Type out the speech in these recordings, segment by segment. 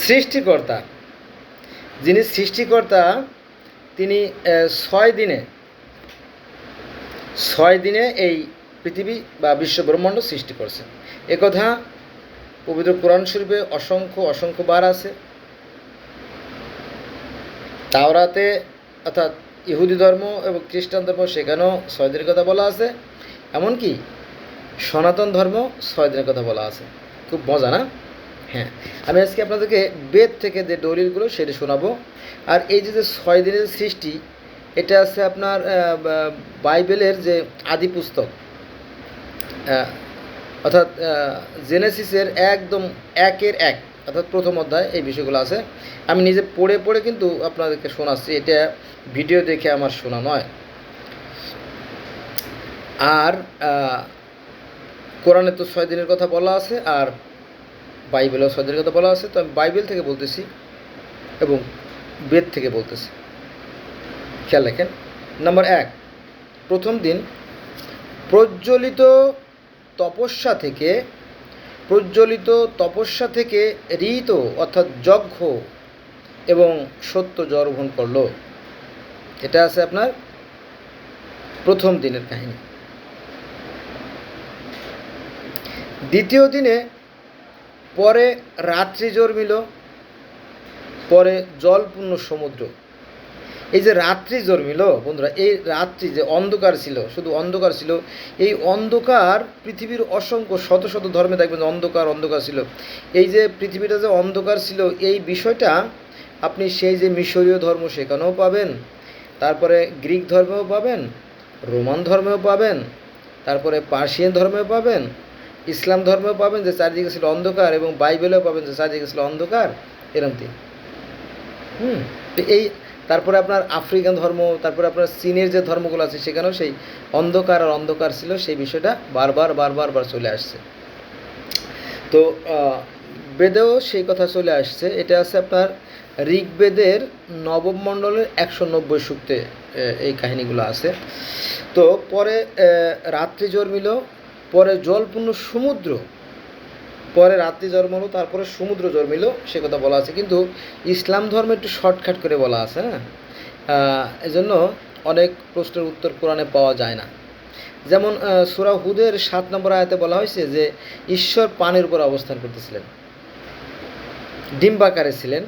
সৃষ্টিকর্তা। যিনি সৃষ্টিকর্তা, তিনি ছয় দিনে ছয় দিনে এই পৃথিবী বা বিশ্ব ব্রহ্মাণ্ড সৃষ্টি করছেন। একথা পবিত্র কোরআন শরীফে অসংখ্য অসংখ্য বার আছে। তাওরাতে অর্থাৎ ইহুদি ধর্ম এবং খ্রিস্টান ধর্ম সেখানেও ছয় দিনের কথা বলা আছে। এমনকি সনাতন ধর্ম ছয় দিনের কথা বলা আছে। খুব মজা না? হ্যাঁ আমি আজকে আপনাদেরকে বেদ থেকে যে দলিলগুলো সেটা শোনাবো। আর এই যে যে ছয় দিনের সৃষ্টি, এটা আছে আপনার বাইবেলের যে আদি পুস্তক। অর্থাৎ জেনেসিসের একদম একের এক, অর্থাৎ প্রথম অধ্যায় এই বিষয়গুলো আছে। আমি নিজে পড়ে পড়ে কিন্তু আপনাদেরকে শোনাচ্ছি, এটা ভিডিও দেখে আমার শোনা নয়। আর কোরআনে তো ছয় দিনের কথা বলা আছে, আর বাইবেলেও ছয় দিনের কথা বলা আছে, তো আমি বাইবেল থেকে বলতেছি এবং বেদ থেকে বলতেছি। খেয়াল রাখেন। নাম্বার এক, প্রথম দিন প্রজ্বলিত তপস্যা থেকে, প্রজ্বলিত তপস্যা থেকে ঋত অর্থাৎ যজ্ঞ এবং সত্য জর্ভণ করল। এটা আছে আপনার প্রথম দিনের কাহিনী। দ্বিতীয় দিনে পরে রাত্রি জন্মিল পরে জলপূর্ণ সমুদ্র। এই যে রাত্রি জন্মিল বন্ধুরা, এই রাত্রি যে অন্ধকার ছিল, শুধু অন্ধকার ছিল, এই অন্ধকার পৃথিবীর অসংখ্য শত শত ধর্মে দেখবেন অন্ধকার অন্ধকার ছিল। এই যে পৃথিবীটা যে অন্ধকার ছিল, এই বিষয়টা আপনি সেই যে মিশরীয় ধর্ম সেখানেও পাবেন, তারপরে গ্রিক ধর্মেও পাবেন, রোমান ধর্মেও পাবেন, তারপরে পার্সিয়ান ধর্মেও পাবেন ইসলাম ধর্মেও পাবেন যে চারিদিকে ছিল অন্ধকার এবং বাইবেলেও পাবেন যে চারিদিকে ছিল অন্ধকার এরম তিন হুম? তো এই, তারপরে আপনার আফ্রিকান ধর্ম, তারপরে আপনার চীনের যে ধর্মগুলো আছে সেখানেও সেই অন্ধকার আর অন্ধকার ছিল, সেই বিষয়টা বারবার বারবার বার চলে আসছে। তো বেদেও সেই কথা চলে আসছে। এটা আছে আপনার ঋগ্বেদের নবম মণ্ডলের একশো নব্বই সূক্তে এই কাহিনীগুলো আছে। তো পরে রাত্রি জন্মিল পরে জলপূর্ণ সমুদ্র, পরে রাত্রি জন্মালো তারপরে সমুদ্র জন্মিল সে কথা বলা আছে। কিন্তু ইসলাম ধর্মে একটু শর্টকাট করে বলা আছে হ্যাঁ? এজন্য অনেক প্রশ্নের উত্তর কোরআনে পাওয়া যায় না। যেমন সুরা হুদের সাত নম্বর আয়াতে বলা হয়েছে যে, ঈশ্বর পানির উপর অবস্থান করতেছিলেন। ডিম্বাকারে ছিলেন।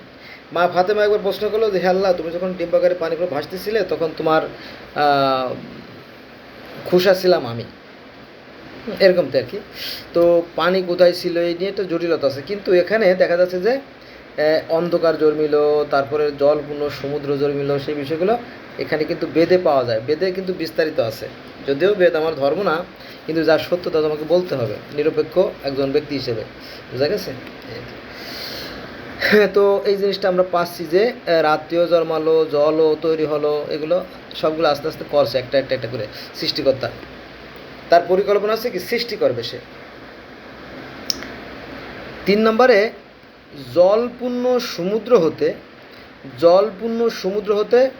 মা ফাতেমা একবার প্রশ্ন করল যে আল্লাহ, তুমি যখন ডিম্বাকারে পানির উপর ভাসতেছিলে, তখন তোমার খুশা ছিলাম আমি। এরকম তো আর কি। তো পানি কোথায় ছিল এই নিয়ে একটা জটিলতা আছে। কিন্তু এখানে দেখা যাচ্ছে যে অন্ধকার জন্মিল তারপরে জলপূর্ণ সমুদ্র জন্মিল সেই বিষয়গুলো এখানে কিন্তু বেদে পাওয়া যায়। বেদে কিন্তু বিস্তারিত আছে। যদিও বেদ আমার ধর্ম না কিন্তু যার সত্য তা তোমাকে বলতে হবে নিরপেক্ষ একজন ব্যক্তি হিসেবে। বুঝা গেছে। হ্যাঁ, তো এই জিনিসটা আমরা পাচ্ছি যে রাত্রিও জন্মালো জলও তৈরি হলো এগুলো সবগুলো আস্তে আস্তে করছে একটা একটা একটা করে সৃষ্টিকর্তা। তার পরিকল্পনা আছে কি, সৃষ্টি করবে সে। তিন নম্বরে, জলপূর্ণ সমুদ্র হতে, জলপূর্ণ সমুদ্র হতে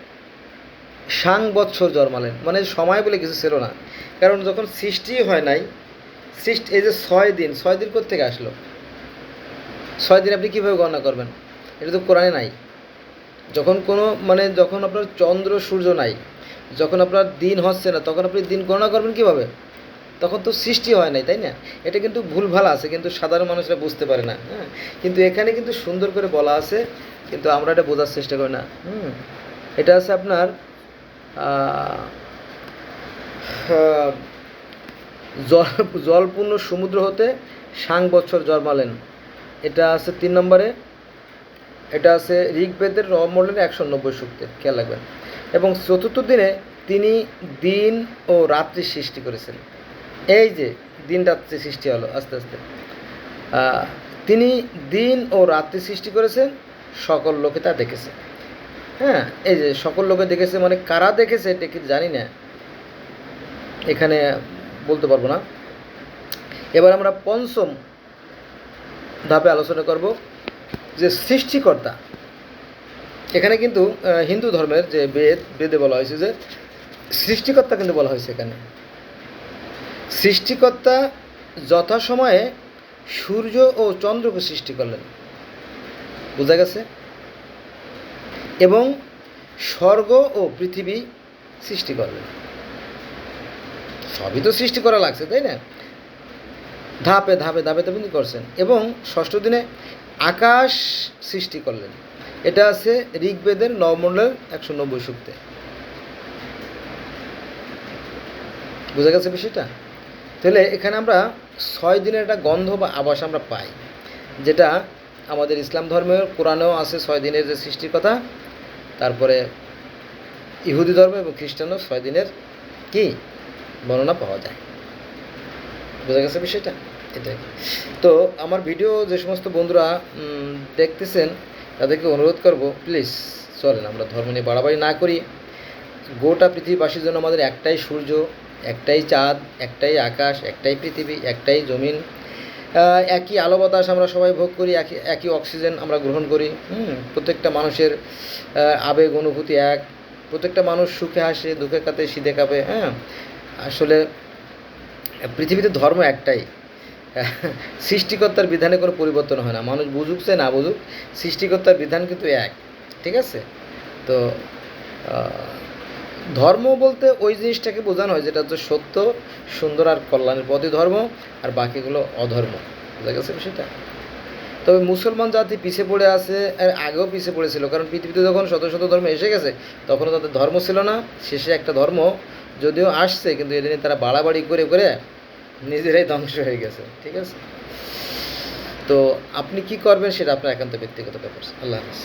সাং বৎসর জন্মালেন। মানে সময় বলে কিছু ছিল না। কারণ যখন সৃষ্টি হয় নাই, সৃষ্টি, এই যে ছয় দিন ছয় দিন থেকে আসলো? ছয় দিন আপনি কীভাবে গণনা করবেন? এটা তো কোরআনে নাই। যখন কোনো মানে যখন আপনার চন্দ্র, সূর্য নাই, যখন আপনার দিন হচ্ছে না, তখন আপনি দিন গণনা করবেন কীভাবে? তখন তো সৃষ্টি হয় নাই, তাই না? এটা কিন্তু ভুলভাল আছে, কিন্তু সাধারণ মানুষরা বুঝতে পারে না হ্যাঁ? কিন্তু এখানে কিন্তু সুন্দর করে বলা আছে, কিন্তু আমরা এটা বোঝার চেষ্টা করি না, হুম? এটা আছে আপনার জল, জলপূর্ণ সমুদ্র হতে সাং বছর জন্মালেন। এটা আছে তিন নম্বরে, এটা আছে ঋগ্বেদের রমণ্ডলের একশো নব্বই সূক্তে খেয়াল রাখবেন। এবং চতুর্থ দিনে তিনি দিন ও রাত্রি সৃষ্টি করেছেন। এই যে দিন রাত্রি সৃষ্টি হলো, আস্তে আস্তে। তিনি দিন ও রাত্রি সৃষ্টি করেছেন, সকল লোকে তা দেখেছে। হ্যাঁ এই যে সকল লোকে দেখেছে মানে কারা দেখেছে এটা কি জানি না। এখানে বলতে পারব না। এবার আমরা পঞ্চম ধাপে আলোচনা করব যে সৃষ্টিকর্তা। এখানে কিন্তু হিন্দু ধর্মের যে বেদ, বেদে বলা হয়েছে যে সৃষ্টিকর্তা কিন্তু বলা হয়েছে এখানে। সৃষ্টিকর্তা যথাসময়ে সূর্য ও চন্দ্রকে সৃষ্টি করলেন। বোঝা গেছে? এবং স্বর্গ ও পৃথিবী সৃষ্টি করলেন। সবই তো সৃষ্টি করা লাগছে, তাই না? ধাপে ধাপে ধাপে ধাপে করছেন এবং ষষ্ঠ দিনে আকাশ সৃষ্টি করলেন। এটা আছে ঋগ্বেদের নবমণ্ডলের একশো নব্বই সূক্তে। বোঝা গেছে বিষয়টা? তাহলে এখানে আমরা ছয় দিনের একটা গন্ধ বা আবাস আমরা পাই, যেটা আমাদের ইসলাম ধর্মের কোরআনেও আছে ছয় দিনের যে সৃষ্টির কথা, তারপরে ইহুদি ধর্ম এবং খ্রিস্টানও ছয় দিনের কি বর্ণনা পাওয়া যায়। বোঝা গেছে বিষয়টা? এটাই। তো আমার ভিডিও যে সমস্ত বন্ধুরা দেখতেছেন, তাদেরকে অনুরোধ করব, প্লিজ চলেন, আমরা ধর্ম নিয়ে বাড়াবাড়ি না করি। গোটা পৃথিবীবাসীর জন্য আমাদের একটাই সূর্য একটাই চাঁদ, একটাই আকাশ, একটাই পৃথিবী, একটাই জমিন একই আলো বাতাস আমরা সবাই ভোগ করি, একই একই অক্সিজেন আমরা গ্রহণ করি প্রত্যেকটা মানুষের আবেগ, অনুভূতি এক। প্রত্যেকটা মানুষ সুখে হাসে দুঃখে কাতে শীতে কাঁপে হ্যাঁ? আসলে, পৃথিবীতে ধর্ম একটাই। সৃষ্টিকর্তার বিধানে কোনো পরিবর্তন হয় না। মানুষ বুঝুক সে না বুঝুক, সৃষ্টিকর্তার বিধান কিন্তু এক। ঠিক আছে? তো ধর্ম বলতে ওই জিনিসটাকে বোঝানো হয় যেটা হচ্ছে সত্য, সুন্দর আর কল্যাণের পথই ধর্ম, আর বাকিগুলো অধর্ম। বোঝা গেছে বিষয়টা? তবে মুসলমান জাতি পিছিয়ে পড়ে আছে আর আগেও পিছিয়ে পড়েছিল, কারণ পৃথিবীতে যখন শত শত ধর্ম এসে গেছে, তখনও তাদের ধর্ম ছিল না, শেষে একটা ধর্ম যদিও আসছে, কিন্তু এটা নিয়ে তারা বাড়াবাড়ি করে করে নিজেরাই ধ্বংস হয়ে গেছে, ঠিক আছে? তো আপনি কি করবেন সেটা আপনার একান্ত ব্যক্তিগত ব্যাপার। আল্লাহ হাফিজ।